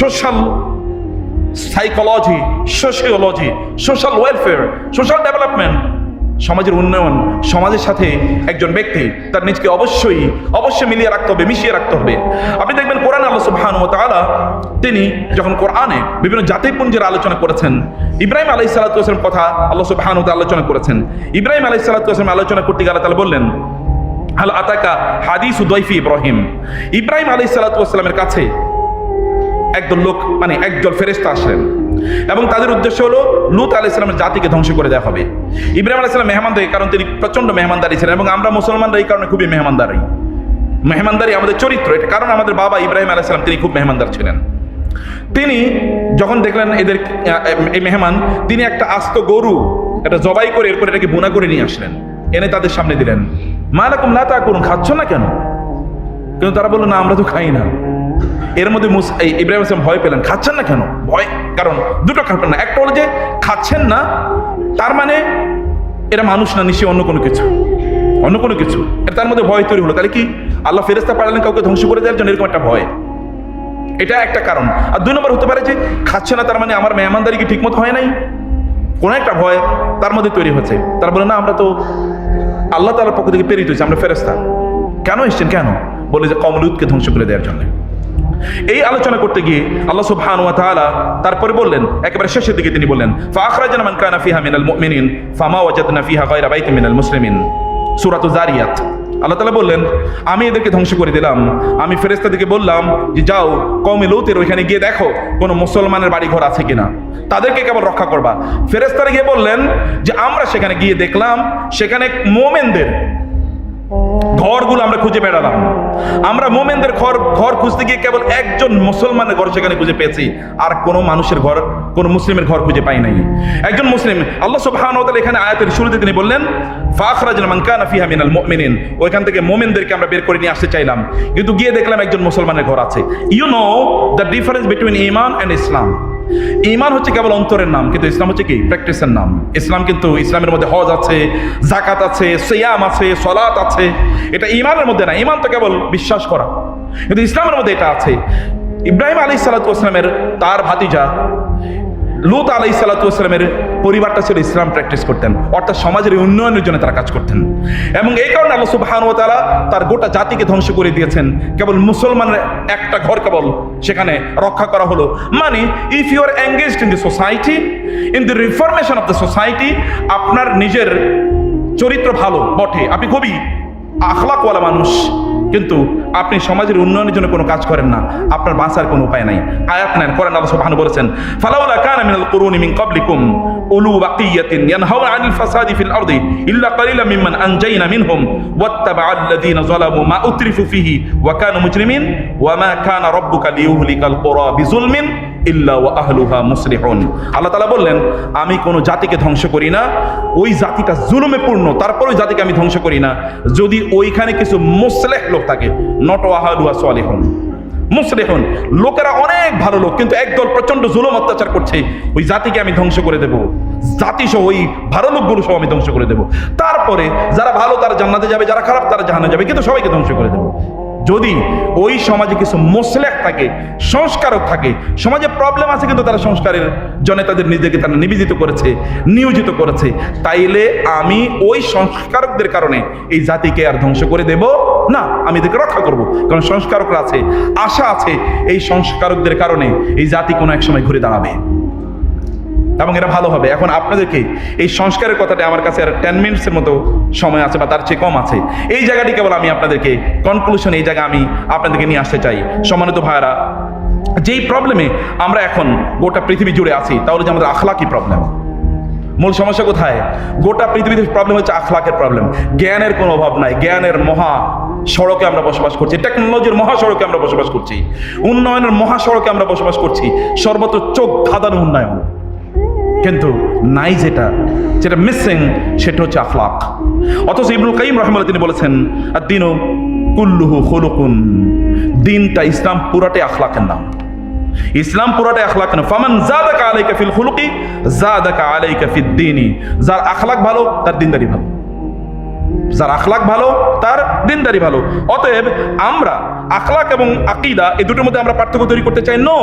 Social psychology sociology social welfare social development সমাজের উন্নয়ন, সমাজের সাথে একজন ব্যক্তি তার নিজকে অবশ্যই অবশ্যই মিলিয়ে রাখতে হবে, মিশিয়ে রাখতে হবে। আপনি দেখবেন কোরআন আল্লাহ সুবহান ও তাআলা, তিনি যখন কোরআনে বিভিন্ন জাতিপুঞ্জের আলোচনা করেছেন, ইব্রাহিম আলাই সালাতাম কথা আল্লাহ সুবহান ও আলোচনা করেছেন। ইব্রাহিম আলাই সালাতাম আলোচনা করতে গেলে তাহলে বললেন আল আতাকা হাদিস উদয়ফি ইব্রাহিম? ইব্রাহিম আলাই সালাতামের কাছে একদল লোক মানে একদল ফেরেস্তা আসলেন। এবং তাদের উদ্দেশ্য হলো, লুত আলি ইসলামের জাতিকে ধ্বংস করে দেওয়া হবে। ইব্রাহিম আলাহ ইসলাম মেহমানদারি কারণ তিনি প্রচণ্ড মেহমানদারি ছিলেন এবং আমরা মুসলমানরা এই কারণে খুবই মেহমানদারি। মেহমানদারি আমাদের চরিত্র, এটা কারণ আমাদের বাবা ইব্রাহিম আলাহ ইসলাম তিনি খুব মেহমানদার ছিলেন। তিনি যখন দেখলেন এদের এই মেহমান, তিনি একটা আস্ত গরু, এটা জবাই করে এরপর এটাকে বোনা করে নিয়ে আসলেন। এনে তাদের সামনে দিলেন। মা রকম না তা করুন খাচ্ছ না কেন? কিন্তু তারা বলল, না, আমরা তো খাই না। এর মধ্যে ইব্রাহিম আসলাম ভয় পেলেন। খাচ্ছেন না কেন? ভয়। কারণ দুটো কারণ না। একটা হলো যে, খাচ্ছেন না, তার মানে এরা মানুষ না, নিশ্চয়ই অন্য কোনো কিছু। অন্য কোনো কিছু। তার মধ্যে ভয় তৈরি হলো। তাহলে কি আল্লাহ ফেরেস্তা পাঠালেন কাউকে ধ্বংস করে দেওয়ার জন্য? এরকম একটা ভয়। এটা একটা কারণ। আর দুই নম্বর হতে পারে যে, খাচ্ছে না, তার মানে আমার মেহমানদারি কি ঠিকমতো হয় নাই? কোনো একটা ভয় তার মধ্যে তৈরি হচ্ছে। তারা বলে, না, আমরা তো আল্লাহ তালার পক্ষ থেকে প্রেরিত হয়েছি, আমরা ফেরেস্তা কেন এসছেন? কেন? বলে যে কমলুদকে ধ্বংস করে দেওয়ার জন্য। এই আলোচনা করতে গিয়ে আল্লাহ সুবহানাহু ওয়া তাআলা তারপরে বললেন, একেবারে শেষের দিকে তিনি বললেন ফাআখরাজনা মান কানা ফিহা মিনাল মুমিনিন, ফামা ওয়াজাদনা ফিহা গায়রা বাইতিন মিনাল মুসলিমিন। সূরাতু জারিয়াত। আল্লাহ তাআলা বললেন, আমি এদেরকে ধ্বংস করে দিলাম। আমি ফেরেশতাদেরকে বললাম যে, যাও, কওমে লূতের ওইখানে গিয়ে দেখো কোনো মুসলমানের বাড়ি ঘর আছে কিনা। তাদেরকে কেবল রক্ষা করবা। ফেরেশতারা গিয়ে বললেন যে, আমরা সেখানে গিয়ে দেখলাম, সেখানে মোমেনদের ঘরগুলো আমরা খুঁজে বেড়ালাম। আমরা মোমেনদের ঘর ঘর খুঁজতে গিয়ে কেবল একজন মুসলমানের ঘর সেখানে খুঁজে পেয়েছি। আর কোনো মানুষের ঘর, কোনো মুসলিমের ঘর খুঁজে পাই নাই। একজন মুসলিম, আল্লাহ সুবহানাহু ওয়া এখানে আয়াতের শুরুতে তিনি বললেন ফাখরাজনা মান কানা ফিহা মিনাল মুমিনিন। ওইখান থেকে মোমেনদেরকে আমরা বের করে নিয়ে আসতে চাইলাম। কিন্তু গিয়ে দেখলাম একজন মুসলমানের ঘর আছে। You know the difference between iman and Islam ইমান হচ্ছে কেবল অন্তরের নাম, কিন্তু ইসলাম হচ্ছে কি? প্র্যাকটিসের নাম। ইসলাম কিন্তু ইসলামের মধ্যে হজ আছে জাকাত আছে, সেয়াম আছে সলাত আছে। এটা ইমানের মধ্যে না, ইমান তো কেবল বিশ্বাস করা। কিন্তু ইসলামের মধ্যে এটা আছে। ইব্রাহিম আলী সালাতামের তার ভাতিজা লুত আলাই সালাতামের পরিবারটা ছিল ইসলাম প্র্যাকটিস করতেন, অর্থাৎ সমাজের উন্নয়নের জন্য তারা কাজ করতেন। এবং এই কারণে আল্লাহ সুবহান ও তাআলা তার গোটা জাতিকে ধ্বংস করে দিয়েছেন। কেবল মুসলমানের একটা ঘর কেবল সেখানে রক্ষা করা হলো। মানে if you are engaged in the society in the reformation of the society আপনার নিজের চরিত্র ভালো বটে। আপনি খুবই আখলাকওয়ালা মানুষ। কিন্তু আপনি সমাজের উন্নয়নের জন্য কোনো কাজ করেন না। আপনার বাঁচার কোনো উপায় নাই। আয়াত নেন করেন আল্লাহ সুবহানাহু বলেছেন, ফালাউলা কানা মিনাল কুরুনি মিন ক্বাবলিকুম উলু বাকিয়াতিন ইয়ানহাউনা আনিল ফাসাদি ফিল আরদি ইল্লা কালিলা মিম্মান আনজাইনা মিনহুম ওয়াত্তাবা আল্লাযীনা যালামু মা উতরিফু ফিহি ওয়া কানু মুজরিমিন ওয়া মা কানা রাব্বুকা লিইউহলিকাল কুরা বিজুলমিন ইল্লা ওয়া আহলুহা আল্লাহ তাআলা বললেন, আমি কোন জাতিকে ধ্বংস করি না। ওই জাতিটা জুলুমে পূর্ণ, তারপর ওই জাতিকে আমি ধ্বংস করি না। যদি ওইখানে কিছু মুসলেহ লোক থাকে নট ও ওয়াহালুহা সালিহুন। মুসলিহুন, লোকেরা অনেক ভালো লোক, কিন্তু একদল প্রচণ্ড জুলুম অত্যাচার করছে। ওই জাতিকে আমি ধ্বংস করে দেব। জাতি সহ ওই ভালো লোকগুলো সহ আমি ধ্বংস করে দেব। তারপরে যারা ভালো তারা জান্নাতে যাবে, যারা খারাপ তারা জাহান্নামে যাবে, কিন্তু সবাইকে ধ্বংস করে দেব। যদি ওই সমাজে কিছু মোসলেক থাকে, সংস্কারক থাকে, সমাজে প্রবলেম আছে কিন্তু তারা সংস্কারের জন্য তাদের নিজেকে তারা নিবেদিত করেছে, নিয়োজিত করেছে, তাইলে আমি ওই সংস্কারকদের কারণে এই জাতিকে আর ধ্বংস করে দেব না, আমি এদেরকে রক্ষা করব। কারণ সংস্কারকরা আছে, আশা আছে, এই সংস্কারকদের কারণে এই জাতি কোনো এক সময় ঘুরে দাঁড়াবে। এবং এটা ভালো হবে। এখন আপনাদেরকে এই সংস্কারের কথাটা আমার কাছে আর টেন মিনিটসের মতো সময় আছে বা তার চেয়ে কম আছে। এই জায়গাটি কেবল আমি আপনাদেরকে কনক্লুশন এই জায়গা আমি আপনাদেরকে নিয়ে আসতে চাই। সম্মানিত ভাইয়ারা, যেই প্রবলেমে আমরা এখন গোটা পৃথিবী জুড়ে আছি তাহলে যে আমাদের আখলাকি প্রবলেম মূল সমস্যা কোথায়? গোটা পৃথিবীতে প্রবলেম হচ্ছে আখলাকের প্রবলেম জ্ঞানের কোনো অভাব নাই। জ্ঞানের মহা সড়কে আমরা বসবাস করছি। টেকনোলজির মহাসড়কে আমরা বসবাস করছি। উন্নয়নের মহাসড়কে আমরা বসবাস করছি। সর্বত্র চোখ ধাঁধানো উন্নয়ন। কিন্তু নাই যেটা যেটা মিসিং সেটা হচ্ছে আখলাক। অথচ ইবনুল কাইম রহমাল্লাহ তিনি বলেছেন আর দিনও কুল্লুহু হলুকুন দিনটা ইসলাম পুরাটাই আখলাকের নাম। ইসলাম পুরাটাই আখলাক না। ফামান জাদাকা আলাইকা ফিল খুলুকি, জাদাকা আলাইকা ফিদ দীনি। যার আখলাক ভালো, তার দিনদারি ভালো। যার আখলাক ভালো, তার দিনদারি ভালো। অতএব আমরা আখলাক এবং আকিদা, এই দুটোর মধ্যে আমরা পার্থক্য তৈরি করতে চাই? নো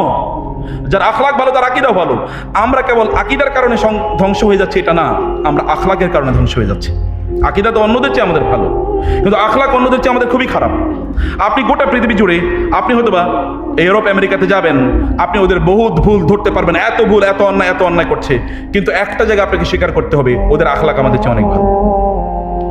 যার আখলাক ভালো, তার আকিদাও ভালো। আমরা কেবল আকিদার কারণে ধ্বংস হয়ে যাচ্ছে, এটা না। আমরা আখলাকের কারণে ধ্বংস হয়ে যাচ্ছে। আকিদা তো অন্যদের চেয়ে আমাদের ভালো। কিন্তু আখলাক অন্যদের চেয়ে আমাদের খুবই খারাপ। আপনি গোটা পৃথিবী জুড়ে, আপনি হয়তো বা ইউরোপ, আমেরিকাতে যাবেন, আপনি ওদের বহুত ভুল ধরতে পারবেন, এত ভুল, এত অন্যায় এত অন্যায় করছে। কিন্তু একটা জায়গা আপনাকে স্বীকার করতে হবে, ওদের আখলাক আমাদের চেয়ে অনেক ভালো।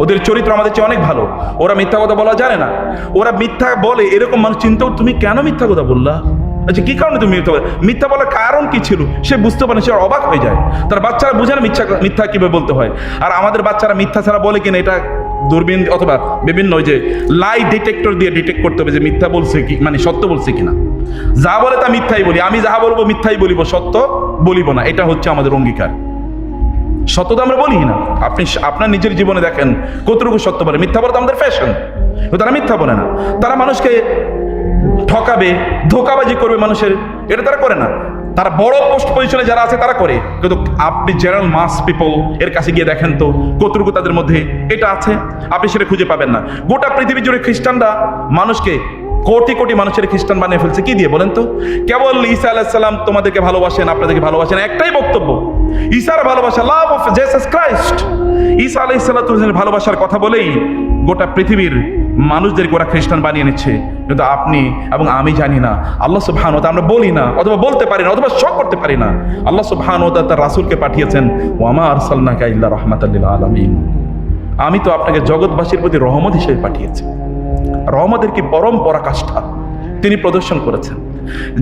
ওদের চরিত্র আমাদের চেয়ে অনেক ভালো। ওরা মিথ্যা কথা বলা জানে না। ওরা মিথ্যা বলে, এরকম মানুষ চিন্তাও তুমি কেন মিথ্যা কথা বললা? আচ্ছা কি কারণে তুমি মিথ্যা মিথ্যা বলার কারণ কি ছিল? সে বুঝতে পারে সে অবাক হয়ে যায়। তার বাচ্চারা বুঝে না মিথ্যা মিথ্যা কীভাবে বলতে হয়। আর আমাদের বাচ্চারা মিথ্যা ছাড়া বলে কিনা, এটা দূরবীন অথবা বিভিন্ন ওই যে লাই ডিটেক্টর দিয়ে ডিটেক্ট করতে হবে যে মিথ্যা বলছে কি মানে সত্য বলছে কিনা। যা বলে তা মিথ্যাই বলি। আমি যাহা বলব মিথ্যাই বলিব, সত্য বলিব না। এটা হচ্ছে আমাদের অঙ্গীকার। সত্য তো আমরা বলি না। আপনি আপনার নিজের জীবনে দেখেন কতটুকু সত্য বলে। মিথ্যা বলে তো আমাদের ফ্যাশন তারা মিথ্যা বলে না। তারা মানুষকে ঠকাবে, ধোকাবাজি করবে মানুষের। এটা তারা করে না। তারা বড় পোস্ট পজিশনে যারা আছে, তারা করে। কিন্তু আপনি জেনারেল মাস পিপল এর কাছে গিয়ে দেখেন তো কতটুকু তাদের মধ্যে এটা আছে? আপনি সেটা খুঁজে পাবেন না। গোটা পৃথিবী জুড়ে খ্রিস্টানরা মানুষকে কোটি কোটি মানুষের খ্রিস্টান বানিয়ে ফেলছে। কি দিয়ে বলেন তো? কেবল ঈসা আলাহিসাল্লাম তোমাদেরকে ভালোবাসেন, আপনাদেরকে ভালোবাসেন। একটাই বক্তব্য ঈসার ভালোবাসা লাভ অফ জেসাস ক্রাইস্ট ঈসা আলাইসাল্লাহ ভালোবাসার কথা বলেই গোটা পৃথিবীর মানুষদেরকে ওরা খ্রিস্টান বানিয়ে নিচ্ছে। কিন্তু আপনি এবং আমি জানি না, আল্লাহ সুবহান আমরা বলি না, অথবা বলতে পারি না, অথবা শখ করতে পারি না। আল্লাহ সুবহান তার রাসূলকে পাঠিয়েছেন ওয়ামা আরসালনাকা ইল্লা রাহমাতাল আলামিন। আমি তো আপনাকে জগৎবাসীর প্রতি রহমত হিসেবে পাঠিয়েছি। রহমতের কি পরম পরাকাষ্ঠা, তিনি প্রদর্শন করেছেন।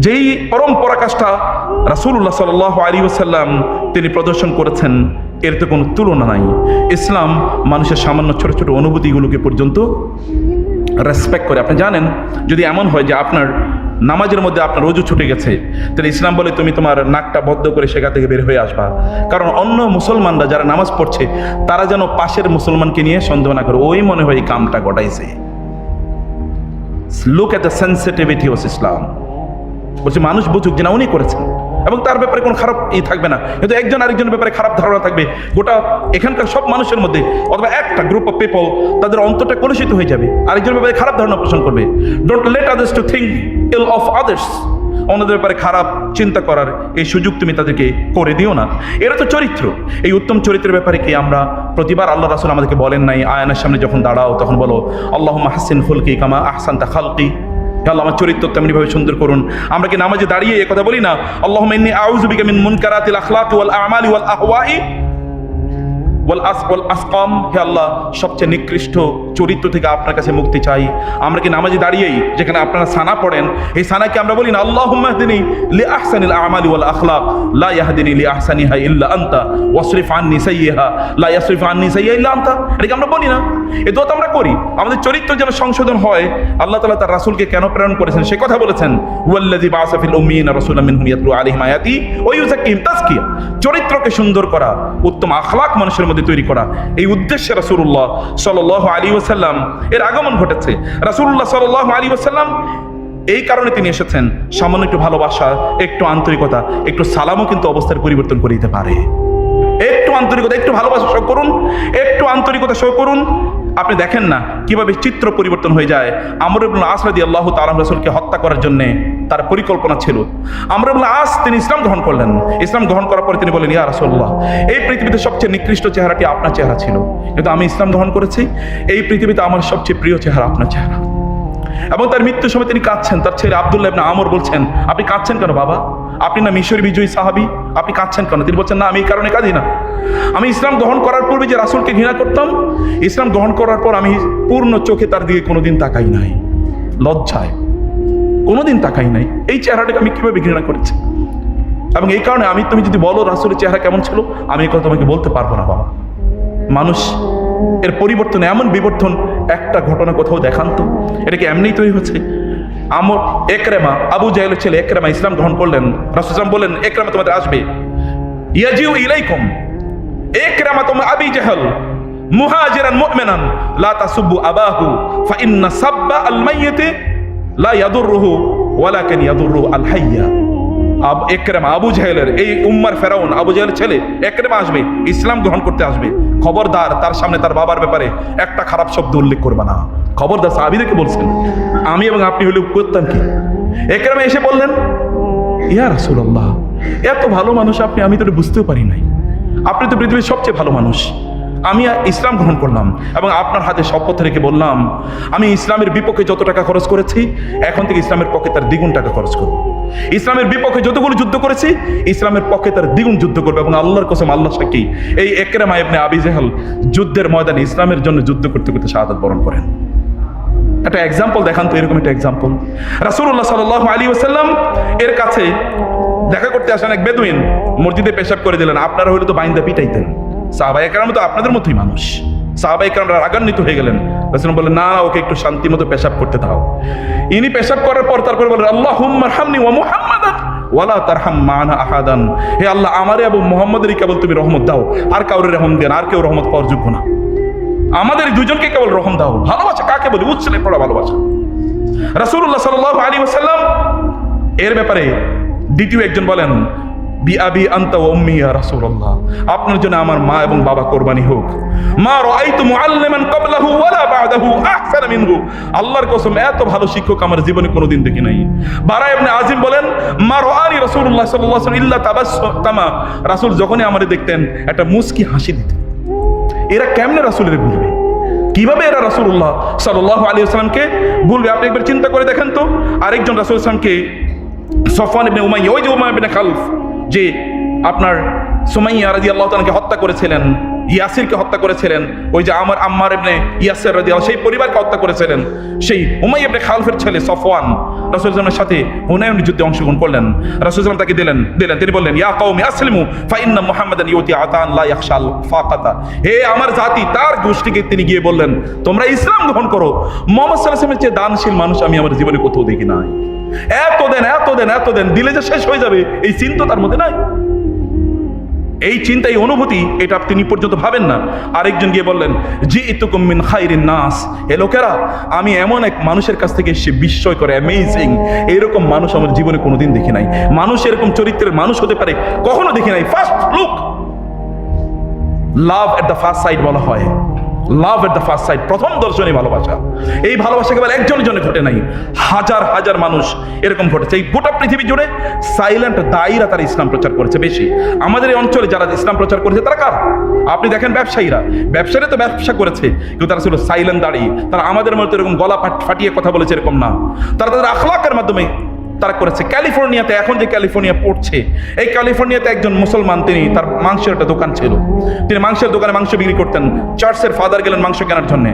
যেই পরম পরাকাষ্ঠা রাসূলুল্লাহ সাল্লাল্লাহু আলাইহি ওয়াসাল্লাম তিনি প্রদর্শন করেছেন, এর তো কোনো তুলনা নাই। ইসলাম মানুষের সামান্য ছোট ছোট অনুভূতিগুলোকে পর্যন্ত রেসপেক্ট করে। আপনি জানেন, যদি এমন হয় যে আপনার নামাজের মধ্যে আপনার রোজু ছুটে গেছে, তাহলে ইসলাম বলে তুমি তোমার নাকটা বদ্ধ করে সেখান থেকে বের হয়ে আসবা। কারণ অন্য মুসলমানরা যারা নামাজ পড়ছে, তারা যেন পাশের মুসলমানকে নিয়ে সন্দেহ না করে। ওই মনে হয় এই কামটা ঘটাইছে। Look at the sensitivity of Islam বলছে, মানুষ বুঝুক যে না, উনি করেছেন। এবং তার ব্যাপারে কোনো খারাপ ই থাকবে না। কিন্তু একজন আরেকজনের ব্যাপারে খারাপ ধারণা থাকবে। গোটা এখানকার সব মানুষের মধ্যে অথবা একটা গ্রুপ অফ পিপল তাদের অন্তরটা কলুষিত হয়ে যাবে। আরেকজনের ব্যাপারে খারাপ ধারণা পোষণ করবে। Don't let others to think ill of others অন্যদের ব্যাপারে খারাপ চিন্তা করার এই সুযোগ তুমি তাদেরকে করে দিও না। এরা তো চরিত্র। এই উত্তম চরিত্রের ব্যাপারে কি আমরা প্রতিবার আল্লাহ রাসুল আমাদেরকে বলেন নাই? আয়নার সামনে যখন দাঁড়াও, তখন বলো আল্লাহ হাসিন ফুলকি কামা আহসান তা খালকি। আল্লাহ, আমার চরিত্র তেমনিভাবে সুন্দর করুন। আমরা কি নামাজে দাঁড়িয়ে কথা বলি না? আল্লাহ মিন মুনকারাতিল আখলাকি ওয়াল আমালি ওয়াল আহওয়াই। ওয়াল আস হে আল্লাহ, সবচেয়ে নিকৃষ্ট চরিত্র থেকে আপনার কাছে মুক্তি চাই। আমরা কি নামাজে দাঁড়িয়েই যেখানে আপনারা সানা পড়েন, এই সানাকে আমরা বলি না, আল্লাহুম্মা হদিনি লি আহসানিল আমালি ওয়াল আখলাক, লা ইয়াহদিনি লি আহসানিহা ইল্লা আনতা, ওয়াসরিফ আননি সাইয়্যাহা, লা ইয়াসরিফ আননি ইল্লা আনতা। আমরা বলি না। দোয়া আমরা করি। আমাদের চরিত্র যেন সংশোধন হয়, আল্লাহ তাআলা তার রাসূলকে কেন প্রেরণ করেছেন সে কথা বলেছেন ওয়াল্লাযী বাআসা ফিল উম্মিয়িনা রাসূলাম মিনহুম ইয়াতলু আলাইহিম আয়াতি ওয়া ইউযাক্কিহিম চরিত্রকে সুন্দর করা, উত্তম আখলাক মানুষের মধ্যে তৈরি করা। এই উদ্দেশ্যে রাসুল্লাহ সাল আলী ওসাল্লাম এর আগমন ঘটেছে। রাসুল্লাহ সাল আলী ওসাল্লাম এই কারণে তিনি এসেছেন, সামান্য একটু ভালোবাসা, একটু আন্তরিকতা, একটু সালামও কিন্তু অবস্থার পরিবর্তন করে দিতে পারে। একটু আন্তরিকতা, একটু ভালোবাসা শো করুন, একটু আন্তরিকতা শো করুন আপনি দেখেন না কীভাবে চিত্র পরিবর্তন হয়ে যায়? আমর ইবনুল আস রাদি আল্লাহ তালাম রসুলকে হত্যা করার জন্য তার পরিকল্পনা ছিল। আমর ইবনুল আস তিনি ইসলাম গ্রহণ করলেন। ইসলাম গ্রহণ করার পরে তিনি বলেন ইয়া রাসূলুল্লাহ, এই পৃথিবীতে সবচেয়ে নিকৃষ্ট চেহারাটি আপনার চেহারা ছিল। কিন্তু আমি ইসলাম গ্রহণ করেছি। এই পৃথিবীতে আমার সবচেয়ে প্রিয় চেহারা আপনার চেহারা। এবং তার মৃত্যুর সময় তিনি কাঁদছেন। তার ছেলে আবদুল্লাহ আমর বলছেন, আপনি কাঁদছেন কেন বাবা? আপনি না মিশর বিজয়ী সাহাবি? আপনি কাঁদছেন কেন? তিনি বলছেন, না, আমি এই কারণে কাঁদি না। আমি ইসলাম গ্রহণ করার পূর্বে যে রাসূলকে ঘৃণা করতাম, ইসলাম গ্রহণ করার পর আমি পূর্ণ চোখে তার দিকে কোনোদিন তাকাই নাই, লজ্জায় কোনোদিন তাকাই নাই। এই চেহারাটাকে আমি কীভাবে ঘৃণা করেছি? এবং এই কারণে আমি, তুমি যদি বলো রাসূলের চেহারা কেমন ছিল, আমি এই কথা তোমাকে বলতে পারব না, বাবা। মানুষ, এর পরিবর্তন, এমন বিবর্তন, একটা ঘটনা কোথাও দেখান তো। এটা কি এমনিই তৈরি হচ্ছে? আমর একরেমা, আবু জাহেলের ছেলে একরেমা ইসলাম গ্রহণ করলেন। রাসুলাম বললেন, একরেমা, তোমাদের আসবে। ইয়াজিউ ইলাইকুম। একরেমা তোম আবি জাহল, মুহাজিরান, মুমিনান। লা তাসুব্বু আবাহু, ফা ইন্না সাব্বা আল মাইয়িতি লা ইয়াদুররুহু ওয়ালাকিন ইয়াদুররু আল হাইয়া। আব, একরেমা, আবু জাহেলের, এই উম্মার ফেরাউন, আবু জাহেলের ছেলে একরেমা আসবে, ইসলাম গ্রহণ করতে আসবে। খবরদার তার সামনে তার বাবার ব্যাপারে একটা খারাপ শব্দ উল্লেখ করবে না। খবরদার সাহাবিদেরকে বলছেন, আমি এবং আপনি হলে করতাম কি? একরেমা এসে বললেন, ইয়া রাসূলুল্লাহ, এত ভালো মানুষ আপনি, আমি তো বুঝতেও পারি নাই। আপনি তো পৃথিবীর সবচেয়ে ভালো মানুষ। আমি ইসলাম গ্রহণ করলাম এবং আপনার হাতে শপথ রেখে বললাম, আমি ইসলামের বিপক্ষে যত টাকা খরচ করেছি, এখন থেকে ইসলামের পক্ষে তার দ্বিগুণ টাকা খরচ করব। ইসলামের বিপক্ষে যতগুলো যুদ্ধ করেছি, ইসলামের পক্ষে তার দ্বিগুণ যুদ্ধ করবে এবং আল্লাহর কসম আল্লাহ সাক্ষী। এই একরামা ইবনে আবি জেহাল যুদ্ধের ময়দানে ইসলামের জন্য যুদ্ধ করতে করতে শাহাদাত বরণ করেন। একটা এক্সাম্পল দেখান তো, এরকম একটা এক্সাম্পল রাসূলুল্লাহ সাল্লাল্লাহু আলাইহি ওয়াসাল্লাম এর কাছে দেখা করতে আসেন এক বেদুইন, মসজিদে পেশাব করে দিলেন, আপনারা হইলে তো বাইন্দা পিটাইতেন। সাহাবা একরাম তো আপনাদের মতোই মানুষ। সাহাবা একরামরা রাগান্বিত হয়ে গেলেন। রাসূল বললেন, না ওকে একটু শান্তি মতো পেশাব করতে দাও। ইনি পেশাব করার পর তারপর বলেন আল্লাহুম্মা রহমনি ওয়া মুহাম্মাদান ওয়ালা তারহাম মানা আহাদান। হে আল্লাহ, আমারে এবং মুহাম্মাদেরই কেবল তুমি রহমত দাও, আর কাউরে রহম দেন আর কেউ রহমত পাওয়ার যোগ্য না। আমাদের দুজনকে কেবল রহম দাও। ভালোবাসা কাকে বলি? উচ্ছলে পড়া ভালোবাসা। রাসূলুল্লাহ সাল্লাল্লাহু আলাইহি ওয়াসাল্লাম এর ব্যাপারে দ্বিতীয় একজন বলেন বি আবি আনতা ওয়া উম্মি ইয়া রাসূলুল্লাহ। আপনার জন্য আমার মা এবং বাবা কোরবানি হোক। মা রাআইতু মুআল্লিমান ক্বাবলাহু ওয়ালা বা'দাহু আহসানা মিনহু। আল্লাহর কসম, এত ভালো শিক্ষক আমার জীবনে কোনোদিন দেখি নাই। বারা ইবনে আজিম বলেন, মা রাআনি রাসূলুল্লাহ সাল্লাল্লাহু আলাইহি ইল্লা তাবাসসামা রাসূল যখনই আমারে দেখতেন, একটা মুস্কি হাসি দিতেন। এরা কেমনে রাসূলের ভুলবে কীভাবে এরা রাসূলুল্লাহ সাল্লাল্লাহু আলাইহি ওয়াসাল্লামকে ভুলবে আপনি একবার চিন্তা করে দেখেন তো। আরেকজন রাসূল সাল্লামকে সফওয়ান ইবনে উমাইয়া, ওই যে উমাইয়া ইবনে খালফ। যে আপনার সুমাইয়া রাদিয়াল্লাহু তাআলাকে হত্যা করেছিলেন, ইয়াসিরকে হত্যা করেছিলেন, ওই যে আমার আম্মার ইবনে ইয়াসির রাদিয়াল্লাহু, সেই পরিবারকে হত্যা করেছিলেন, সেই উমাইয়া ইবনে খালফের ছেলে সফওয়ান রাসূল সাল্লামের সাথে হুনায়ন যুদ্ধে অংশগ্রহণ করলেন। রাসূল তাকে দিলেন দিলেন, তিনি বললেন, ইয়া কওমি আসলিমু, ফা ইন্না মুহাম্মাদান ইউতি আতান, লা ইয়াখশাল ফাকাতা। হে আমার জাতি, তার গোষ্ঠীকে তিনি গিয়ে বললেন, তোমরা ইসলাম গ্রহণ করো। মোহাম্মদ ওয়াসাল্লামের চেয়ে দানশীল মানুষ আমি আমার জীবনে কোথাও দেখি নাই। এত দেন এত দেন এত দেন, দিলে যে শেষ হয়ে যাবে, এই চিন্তা তার মধ্যে নাই। এই চিন্তা, এই অনুভূতি, এটা তিনি পর্যন্ত ভাবেন না। আরেকজন গিয়ে বললেন, জি ইতুকুম মিন খাইরিন নাস। এ লোকেরা, আমি এমন এক মানুষের কাছ থেকে এসে বিস্ময় করে অ্যামেজিং এরকম মানুষ আমার জীবনে কোনোদিন দেখি নাই। মানুষ এরকম চরিত্রের মানুষ হতে পারে, কখনো দেখি নাই। First look love at the first sight বলা হয়। Love at the first sight প্রথম দর্শনে ভালোবাসা। এই ভালোবাসা কেবল একজনের জন্য ঘটে নাই, হাজার হাজার মানুষ এরকম ঘটেছে। এই গোটা পৃথিবী জুড়ে সাইলেন্ট দায়ীরা তারা ইসলাম প্রচার করেছে বেশি। আমাদের এই অঞ্চলে যারা ইসলাম প্রচার করেছে, তারা কার? আপনি দেখেন ব্যবসায়ীরা। ব্যবসায়ীরা তো ব্যবসা করেছে, কিন্তু তারা ছিল সাইলেন্ট দাঁড়িয়ে তারা আমাদের মতো এরকম গলা ফাট- ফাটিয়ে কথা বলেছে এরকম না। তারা তাদের আখলাকের মাধ্যমে তারা করেছে। ক্যালিফোর্নিয়াতে, এখন যে ক্যালিফোর্নিয়া পড়ছে, এই ক্যালিফোর্নিয়াতে একজন মুসলমান, তিনি তার মাংসের একটা দোকান ছিল। তিনি মাংসের দোকানে মাংস বিক্রি করতেন। চার্চের ফাদার গেলেন মাংস কেনার জন্য।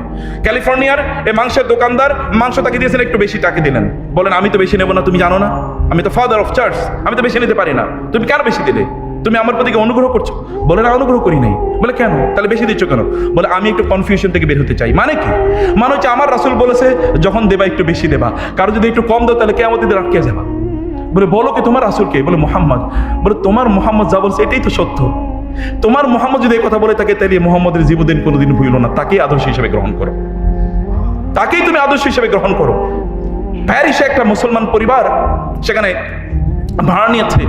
ক্যালিফোর্নিয়ার এই মাংসের দোকানদার মাংস তাকে দিয়েছেন, একটু বেশি টাকা দিলেন। বলেন, আমি তো বেশি নেব না, তুমি জানো না? আমি তো ফাদার অফ চার্চ আমি তো বেশি নিতে পারি না। তুমি কেন বেশি দিলে? তুমি আমার প্রতি অনুগ্রহ করছ? বলে, না, অনুগ্রহ করি নাই। বলে, কেন? তাহলে বেশি দিচ্ছ কেন? বলে, আমি একটু কনফিউশন থেকে বের হতে চাই। মানে কি? মানে হচ্ছে আমার রাসুল বলেছে, যখন দেবা, একটু বেশি দেবা। কারও যদি একটু কম দাও, তাহলে কেমন দিতে আটকে যাবা। বলে, বলো কি? তোমার রাসুল কে? বলে, মোহাম্মদ। বলে, তোমার মোহাম্মদ যা বলছে, এটাই তো সত্য। তোমার মোহাম্মদ যদি কথা বলে থাকে, তাহলে মোহাম্মদের জীবদিন কোনোদিন ভুলো না। তাকেই আদর্শ হিসেবে গ্রহণ করো। তাকেই তুমি আদর্শ হিসেবে গ্রহণ করো। প্যারিসে একটা মুসলমান পরিবার, সেখানে ভাড়া নিয়েছে।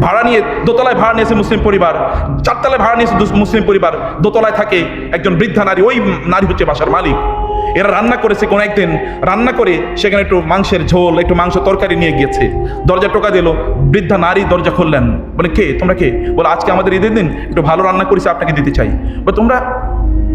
ভাড়া নিয়ে, দোতলায় ভাড়া নিয়েছে মুসলিম পরিবার। চারতলায় ভাড়া নিয়েছে মুসলিম পরিবার। দোতলায় থাকে একজন বৃদ্ধা নারী, ওই নারী হচ্ছে বাসার মালিক। এরা রান্না করেছে কোনো একদিন, রান্না করে সেখানে একটু মাংসের ঝোল, একটু মাংস তরকারি নিয়ে গিয়েছে। দরজা টোকা দিল, বৃদ্ধা নারী দরজা খুললেন। বলে, কে? তোমরা কে? বলে, আজকে আমাদের ঈদের দিন, একটু ভালো রান্না করেছে, আপনাকে দিতে চাই। বলে, তোমরা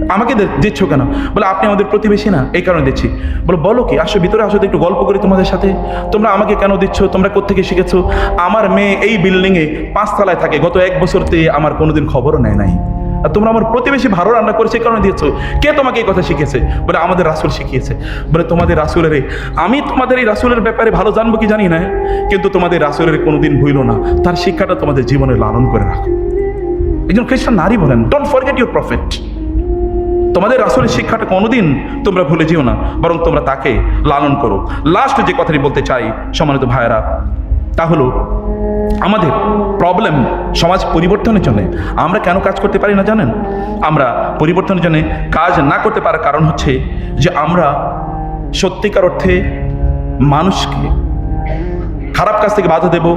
আমাকে দিচ্ছ কেন? বলে, আপনি আমাদের প্রতিবেশী না, এই কারণে দিচ্ছি। বলো বলো কি, আসো, ভিতরে আসো, একটু গল্প করি তোমাদের সাথে। তোমরা আমাকে কেন দিচ্ছ? তোমরা কোথেকে শিখেছো? আমার মেয়ে এই বিল্ডিংয়ে পাঁচতলায় থাকে। গত এক বছর বছরতে আমার কোনোদিন খবরও নেয় নাই। আর তোমরা আমার প্রতিবেশী ভালো রান্না করেছে কারণে দিয়েছ। কে তোমাকে এই কথা শিখিয়েছে? বলে, আমাদের রাসুল শিখিয়েছে। বলে, তোমাদের রাসুলের, আমি তোমাদের এই রাসুলের ব্যাপারে ভালো জানব কি জানি না, কিন্তু তোমাদের রাসুলের কোনোদিন ভুইল না। তার শিক্ষাটা তোমাদের জীবনে লালন করে রাখো। একজন খ্রিস্টান নারী বলেন ডোন্ট ফরগেট ইউর প্রফিট তোমাদের রাসুলের শিক্ষাটা কোনোদিন তোমরা ভুলে যেও না, বরং তোমরা তাকে লালন করো। লাস্ট যে কথাটি বলতে চাই, সম্মানিত ভাইয়েরা, তা হলো, আমাদের প্রবলেম সমাজ পরিবর্তনের জন্য আমরা কেন কাজ করতে পারি না জানেন? আমরা পরিবর্তনের জন্য কাজ না করতে পারার কারণ হচ্ছে যে আমরা সত্যিকার অর্থে মানুষকে খারাপ কাজ থেকে বাধা দেব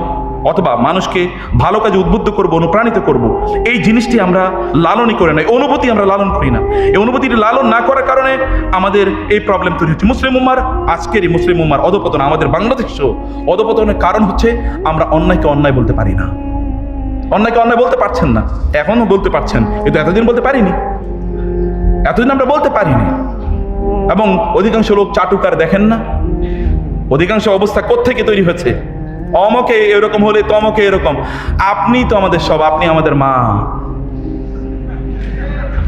অথবা মানুষকে ভালো কাজে উদ্বুদ্ধ করব, অনুপ্রাণিত করব, এই জিনিসটি আমরা লালনই করে না, এই অনুভূতি আমরা লালন করি না। এই অনুভূতিটি লালন না করার কারণে আমাদের এই প্রবলেম তৈরি হচ্ছে। মুসলিম উম্মার, আজকেরই মুসলিম উম্মার অধপতন, আমাদের বাংলাদেশও অধপতনের কারণ হচ্ছে আমরা অন্যায়কে অন্যায় বলতে পারি না। অন্যায়কে অন্যায় বলতে পারছেন না, এখনও বলতে পারছেন, কিন্তু এতদিন বলতে পারিনি। এতদিন আমরা বলতে পারিনি। এবং অধিকাংশ লোক চাটুকার দেখেন না। অধিকাংশ অবস্থা কোত্থেকে তৈরি হয়েছে? অমকে এরকম হলে তমকে এরকম। আপনি তো আমাদের সব, আপনি আমাদের মা।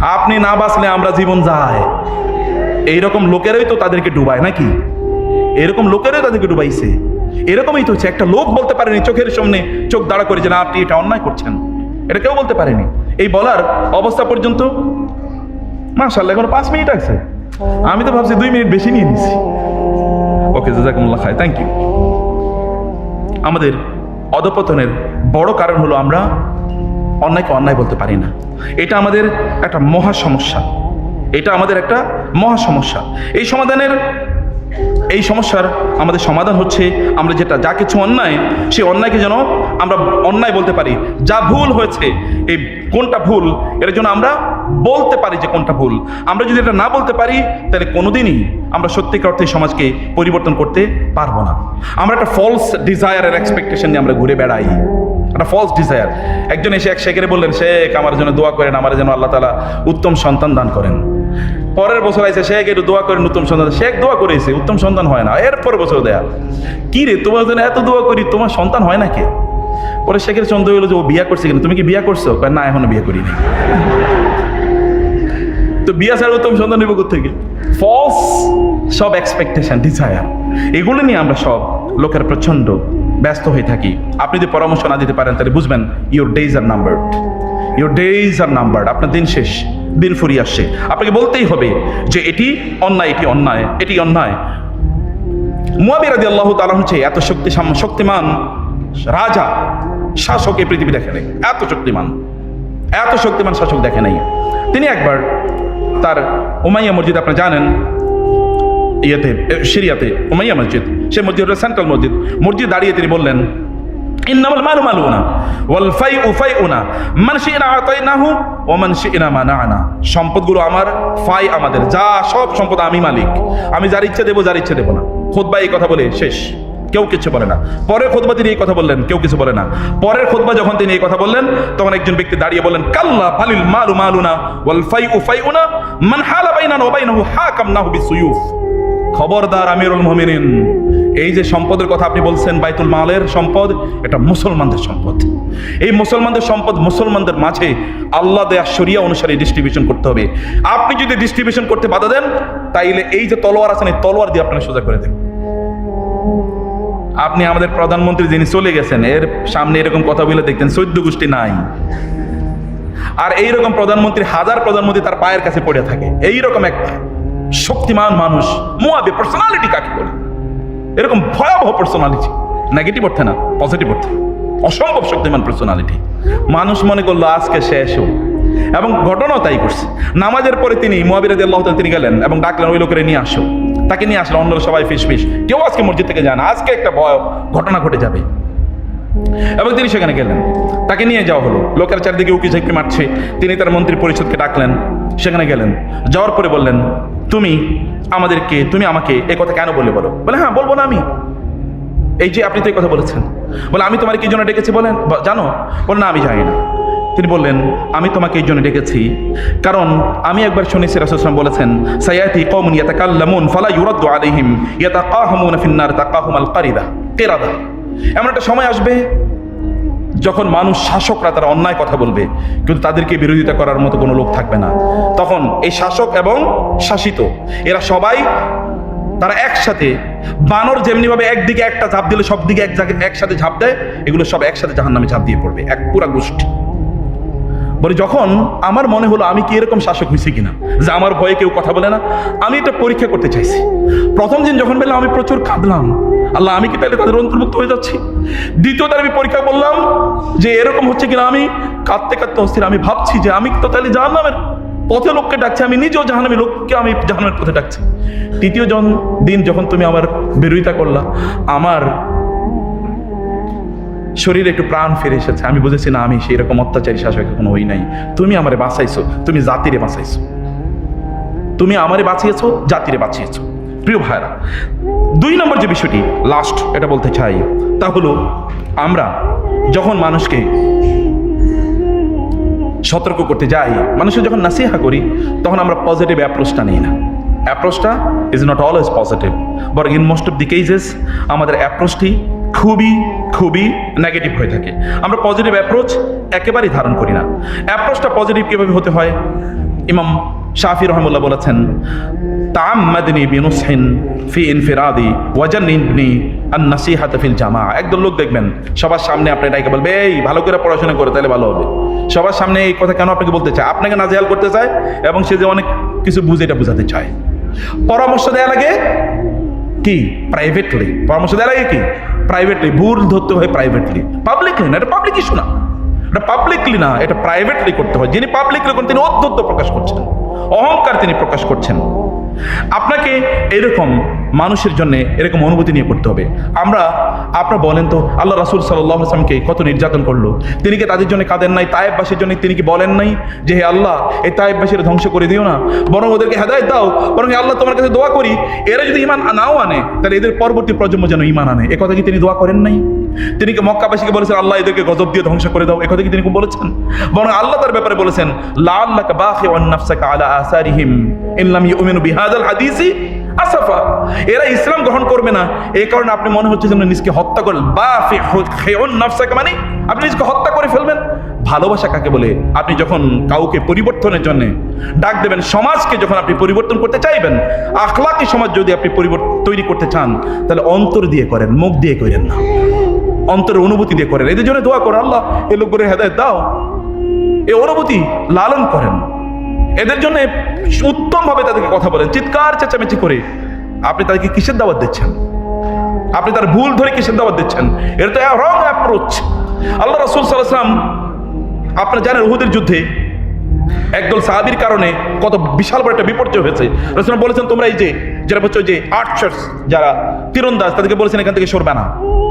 আপনি না বাঁচলে আমরা জীবন যায়। এইরকম লোকেরাই তো তাদেরকে ডুবায় নাকি? এরকম লোকেরাই তাদেরকে ডুবাইছে। এরকমই তো হচ্ছে, একটা লোক বলতে পারেনি চোখের সামনে, চোখ দাঁড়া করে যে না, আপনি এটা অন্যায় করছেন। এটা কেউ বলতে পারেনি। এই বলার অবস্থা পর্যন্ত মাশাল্লাহ এখন পাঁচ মিনিট আছে। আমি তো ভাবছি দুই মিনিট বেশি নিয়ে নিছি। ওকে জাজাকুমুল্লাহ খায় থ্যাংক ইউ আমাদের অধপতনের বড় কারণ হলো আমরা অন্যায়কে অন্যায় বলতে পারি না। এটা আমাদের একটা মহা সমস্যা। এটা আমাদের একটা মহা সমস্যা। এই সমাধানের, এই সমস্যার আমাদের সমাধান হচ্ছে আমরা যেটা, যা কিছু অন্যায়, সেই অন্যায়কে যেন আমরা অন্যায় বলতে পারি। যা ভুল হয়েছে, এই কোনটা ভুল, এর জন্য আমরা বলতে পারি যে কোনটা ভুল। আমরা যদি এটা না বলতে পারি, তাহলে কোনোদিনই আমরা সত্যিকার অর্থে সমাজকে পরিবর্তন করতে পারব না। আমরা একটা ফলস ডিজায়ারের এক্সপেকটেশন নিয়ে আমরা ঘুরে বেড়াই। একটা ফলস ডিজায়ার একজন এসে এক শেখেরে বললেন, শেখ, আমার জন্য দোয়া করেন, আমার যেন আল্লাহ তালা উত্তম সন্তান দান করেন। পরের বছর আইসে, শেখ, একটু দোয়া করেন উত্তম সন্তান। শেখ দোয়া করেছে, উত্তম সন্তান হয় না। এর পরের বছর দেয়া। কি রে, তোমার জন্য এত দোয়া করি, তোমার সন্তান হয় না কে? পরে শেখের চন্দ্র হলো যে ও বিয়া করছে কিনা। তুমি কি বিয়া করছ? না, এখনও বিয়ে করিনি। তো বিয়া ছাড়া উত্তম সন্তান নেব থেকে ফলস সব এক্সপেকটেশন ডিজায়ার এগুলো নিয়ে আমরা সব লোকের প্রচণ্ড ব্যস্ত হয়ে থাকি। আপনি যদি পরামর্শ না দিতে পারেন, তাহলে বুঝবেন your days are numbered your days are number আপনার দিন শেষ, দিন ফুরিয়ে আসছে। আপনাকে বলতেই হবে যে এটি অন্যায় এটি অন্যায় এটি অন্যায়। মুয়াবির আল্লাহ তালা হচ্ছে এত শক্তি শক্তিমান রাজা, শাসক এই পৃথিবী দেখে নেই। এত শক্তিমান এত শক্তিমান শাসক দেখে নাই। তিনি একবার তার উমাইয়া মসজিদ আপনি জানেন, ইয়েতে সিরিয়াতে, উমাইয়া মসজিদ। সে মসজিদ হলো সেন্ট্রাল মসজিদ। মসজিদ দাঁড়িয়ে তিনি বললেন, ইন্নামাল মালু মালুনা, ওয়াল ফাইউ ফাইউনা, মান শি'না আতাইনাহু, ওয়া মান শি'না মানা'না। সম্পদগুলো আমার, ফাই আমাদের। যা সব সম্পদ আমি মালিক। আমি যার ইচ্ছে দেবো, যার ইচ্ছে দেবো না। খুতবা এই কথা বলে শেষ। কেউ কিছু বলে না। পরের খোদবা তিনি এই কথা বললেন, কেউ কিছু বলে না। পরের খোদবা যখন তিনি এই কথা বললেন, তখন একজন ব্যক্তি দাঁড়িয়ে বললেন, কাল্লা ফালিল মালু মালুনা ওয়াল ফাইউ ফাইউনা মান হালা বাইনানা ওয়া বাইনাহু হাকামনাহু বিসুয়ুফ। খবরদার আমিরুল মুমিনিন, এই যে সম্পদের কথা আপনি বলছেন, বাইতুল মালের সম্পদ, এটা মুসলমানদের সম্পদ। এই মুসলমানদের সম্পদ মুসলমানদের মাঝে আল্লাহ দেয়া শরিয়া অনুসারে ডিস্ট্রিবিউশন করতে হবে। আপনি যদি ডিস্ট্রিবিউশন করতে বাধা দেন, তাইলে এই যে তলোয়ার আছেন এই তলোয়ার দিয়ে আপনারা সোজা করে দেন আপনি আমাদের প্রধানমন্ত্রী যিনি চলে গেছেন, এর সামনে এরকম কথা বলে দেখতেন চৈদ্য গোষ্ঠী নাই। আর এইরকম প্রধানমন্ত্রী, হাজার প্রধানমন্ত্রী তার পায়ের কাছে পড়ে থাকে। এই রকম এক শক্তিমান মানুষ, মোয়াবে পার্সোনালিটি কাকে বলে? এরকম ভয়াবহ পার্সোনালিটি নেগেটিভ অর্থে না পজিটিভ অর্থে। অসম্ভব শক্তিমান পার্সোনালিটি মানুষ মনে করল, আজকে শেষ হোক। এবং ঘটনাও তাই করছে। নামাজের পরে তিনি মোয়াবিরাদি আল্লাহ তিনি গেলেন এবং ডাকলেন, ওই লোকের নিয়ে আসো। তাকে নিয়ে আসলো অন্যরা সবাই ফিস ফিস কেউ আজকে মসজিদ থেকে যায় না, আজকে একটা ভয় ঘটনা ঘটে যাবে। এবং তিনি সেখানে গেলেন। তাকে নিয়ে যাওয়া হলো। লোকের চারিদিকে উকি ঝাঁকি মারছে। তিনি তার মন্ত্রী পরিষদকে ডাকলেন। সেখানে গেলেন। যাওয়ার পরে বললেন, তুমি আমাদেরকে, তুমি আমাকে এই কথা কেন বলে বলো? বলে হ্যাঁ বলব না আমি। এই যে আপনি তো এই কথা বলেছেন। বলে, আমি তোমার কি জন্য ডেকেছি বলেন? জানো? বলে, না, আমি জানি না। তিনি বললেন, আমি তোমাকে এই জন্য ডেকেছি। কারণ আমি একবার শুনেছি রাসূল বলেছেন, সায়াতি কওমুন ইয়াতাকাল্লামুন ফালা ইউরাদ্দু আলাইহিম ইয়াতাকাহামুনা ফিন্নার তা তাকাহুমাল কারিদা কেরাদা। এমন একটা সময় আসবে যখন মানুষ শাসকরা তারা অন্যায় কথা বলবে, কিন্তু তাদেরকে বিরোধিতা করার মতো কোনো লোক থাকবে না। তখন এই শাসক এবং শাসিত, এরা সবাই তারা একসাথে বানর যেমনিভাবে একদিকে একটা ঝাঁপ দিলে সব দিকে এক একসাথে ঝাঁপ দেয়, এগুলো সব একসাথে জাহান নামে ঝাঁপ দিয়ে পড়বে, এক পুরা গোষ্ঠী। বলে, যখন আমার মনে হলো আমি কি এরকম শাসক হয়েছি কিনা, যে আমার ভয়ে কেউ কথা বলে না, আমি এটা পরীক্ষা করতে চাইছি। প্রথম দিন যখন পেলাম আমি প্রচুর কাঁদলাম। আল্লাহ, আমি কি তাহলে তাদের অন্তর্ভুক্ত হয়ে যাচ্ছি? দ্বিতীয়বার আমি পরীক্ষা করলাম যে এরকম হচ্ছে কিনা, আমি কাঁদতে কাঁদতে অস্থির। আমি ভাবছি যে আমি তো তাহলে জাহান্নামের পথে লোককে ডাকছি, আমি নিজেও জাহান্নামী লোককে আমি জাহান্নামের পথে ডাকছি। তৃতীয় জন দিন যখন তুমি আমার বিরোধিতা করলা, আমার শরীরে একটু প্রাণ ফিরে এসেছে। আমি বুঝেছি, না, আমি সেই রকম অত্যাচারী শাসক কোনো হই নাই। তুমি আমারে বাঁচাইছো, তুমি জাতিরে বাঁচাইছো। তুমি আমারে বাঁচিয়েছো, জাতিরে বাঁচিয়েছো। প্রিয় ভাইরা দুই নম্বর যে বিষয়টি লাস্ট এটা বলতে চাই, তা হলো, আমরা যখন মানুষকে সতর্ক করতে যাই, মানুষকে যখন নাসিহা করি, তখন আমরা পজিটিভ অ্যাপ্রোচটা নিই না। অ্যাপ্রোচটা ইজ নট অলওয়েজ পজিটিভ বরং in most of the cases আমাদের অ্যাপ্রোচটি খুবই খুবই নেগেটিভ হয়ে থাকে। আমরা পজিটিভ অ্যাপ্রোচ একেবারেই ধারণ করি না। অ্যাপ্রোচটা পজিটিভ কীভাবে হতে হয়? ইমাম শাফি রহমুল্লাহ বলেছেন ফি ইনফিরাদি ফিল জামা লোক দেখবেন, সবার সামনে আপনি বলবে, এই, ভালো করে পড়াশোনা করে, তাহলে ভালো সবার সামনে এই কথা কেন আপনাকে বলতে আপনাকে করতে চায় এবং সে যে অনেক কিছু বুঝে এটা বোঝাতে চায়। পরামর্শ দেয়া লাগে কি? প্রাইভেটলি পরামর্শ দেওয়া লাগে কি? প্রাইভেটলি ভুল ধরতে হয় প্রাইভেটলি পাবলিকলি না, এটা পাবলিক ইস্যু না। এটা পাবলিকলি না, এটা প্রাইভেটলি করতে হয়। যিনি পাবলিকলি করেন তিনি অধ্যত্ত প্রকাশ করছেন। অহংকার তিনি প্রকাশ করছেন। আপনাকে এরকম মানুষের জন্য এরকম অনুভূতি নিয়ে করতে হবে। আমরা, আপনারা বলেন তো, আল্লাহ রাসুল সাল্লাহ আসলামকে কত নির্যাতন করল। তিনি কি তাদের জন্য কাঁদেন নাই, তায়েববাসীর জন্য তিনি কি বলেন নাই যে, হে আল্লাহ, এই তায়েববাসীর ধ্বংস করে দিও না, বরং ওদেরকে হেদায়ত দাও, বরং আল্লাহ, তোমার কাছে দোয়া করি। এরা যদি ইমান নাও আনে, তাহলে এদের পরবর্তী প্রজন্ম যেন ইমান আনে। এ কথা কি তিনি দোয়া করেন নাই? তিনি কি মক্কাবাসীকে বলেছেন, আল্লাহ, এদেরকে গজব দিয়ে ধ্বংস করে দাও? এ কথা কি তিনি বলেছেন? বরং আল্লাহ তার ব্যাপারে বলেছেন লা আল্লাহ বাখি ওয়ান নাফসাকা আলা আসারিহিম ইউমিনু বিহাদাল হাদিসি আসাফা। এরা ইসলাম গ্রহণ করবে না। এই কারণে আপনি মনে হচ্ছে যেন নিজকে হত্যা করেন বা নাফসাকে মানে আপনি নিজকে হত্যা করে ফেলবেন। ভালোবাসা কাকে বলে? আপনি যখন কাউকে পরিবর্তনের জন্য ডাক দেবেন, সমাজকে যখন আপনি পরিবর্তন করতে চাইবেন, আখলাকি সমাজ যদি আপনি পরিবর্তন তৈরি করতে চান, তাহলে অন্তর দিয়ে করেন, মুখ দিয়ে করেন না। অন্তরের অনুভূতি দিয়ে করেন। এদের জন্য দোয়া করেন আল্লাহ, এ লোকগুলোর হেদায়ত দাও। এ অনুভূতি লালন করেন। এদের জন্য উত্তমভাবে তাদেরকে কথা বলেন, চিৎকার চেঁচামেচি করে। আপনি তাদেরকে কিসের দাওয়াত দিচ্ছেন? আপনি তার ভুল ধরে কিসের দাওয়াত দিচ্ছেন? এটা তো রং অ্যাপ্রোচ আল্লাহ রসুল সাল্লাম আপনারা জানেন উহুদের যুদ্ধে একদল সাহাবির কারণে কত বিশাল বড় একটা বিপর্যয় হয়েছে। রসুল বলেছেন, তোমরা এই যে যারা বলছো যে আর্চার্স যারা তীরন্দাজ, তাদেরকে বলেছেন এখান থেকে সরবে না।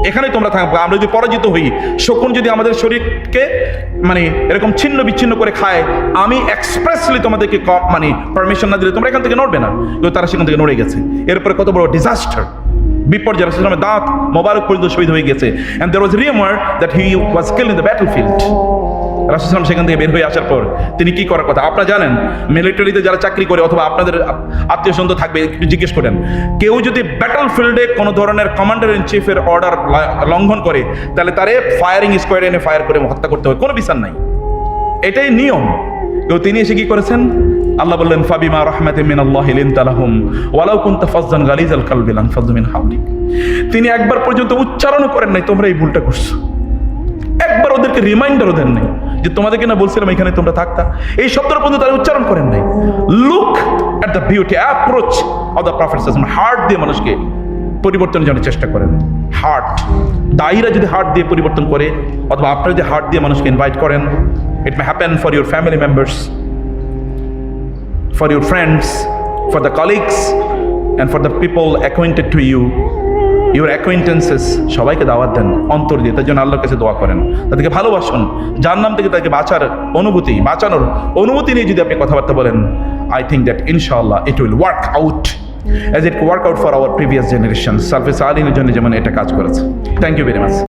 এখানেই তোমরা থাকবে আমরা যদি পরাজিত হই, শকুন যদি আমাদের শরীরকে মানে এরকম ছিন্ন বিচ্ছিন্ন করে খায়, আমি এক্সপ্রেসলি তোমাদেরকে মানে পারমিশন না দিলে তোমরা এখান থেকে নড়বে না। কিন্তু তারা সেখান থেকে নড়ে গেছে। এরপরে কত বড় ডিজাস্টার বিপর্যয় রাসূলের দাঁত মোবারক পর্যন্ত শহীদ হয়ে গেছে। And there was rumour that he was killed in the battlefield রাসুলাম সেখান থেকে বের হয়ে আসার পর তিনি কি করার কথা? আপনারা জানেন মিলিটারিতে যারা চাকরি করে অথবা আপনাদের আত্মীয় স্বজন থাকবে জিজ্ঞেস করেন। কেউ যদি ব্যাটল ফিল্ডে কোনো ধরনের কমান্ডার ইন চিফের অর্ডার লঙ্ঘন করে, তাহলে তারে ফায়ারিং স্কোয়াডে এনে ফায়ার করে হত্যা করতে হবে। কোনো বিচার নাই। এটাই নিয়ম। তো তিনি এসে কি করেছেন? আল্লাহ বললেন, ফাবিমা রহমাতে মিন আল্লাহ লিনতালাহুম ওয়ালাউ কুনতা ফাজ্জান গালিজাল কালবি লান ফাজ্জু মিন হাওলিক। তিনি একবার পর্যন্ত উচ্চারণও করেন নাই, তোমরা এই ভুলটা করছ। একবার ওদেরকে রিমাইন্ডারও দেন নাই যে তোমাদেরকে না বলছিলাম এখানে তোমরা থাকতা। এই শব্দটা পর্যন্ত তারা উচ্চারণ করেন নাই। Look at the beauty approach of the prophet heart দিয়ে মানুষকে পরিবর্তন জন্য চেষ্টা করেন। হার্ট দায়ীরা যদি হার্ট দিয়ে পরিবর্তন করে অথবা আপনারা যদি হার্ট দিয়ে মানুষকে ইনভাইট করেন it may happen for your family members for your friends for the colleagues, and for the people acquainted to you, your acquaintances সবাইকে দাওয়াত দেন অন্তর দিয়ে। তার জন্য আল্লাহর কাছে দোয়া করেন। তাদেরকে ভালোবাসুন। যার নাম থেকে তাকে বাঁচার অনুভূতি বাঁচানোর অনুমতি নিয়ে যদি আপনি কথাবার্তা বলেন আই থিঙ্ক দ্যাট ইনশাআল্লাহ it will work out as it work out for our previous generation service আলিনের জন্য যেমন এটা কাজ করেছে। Thank you very much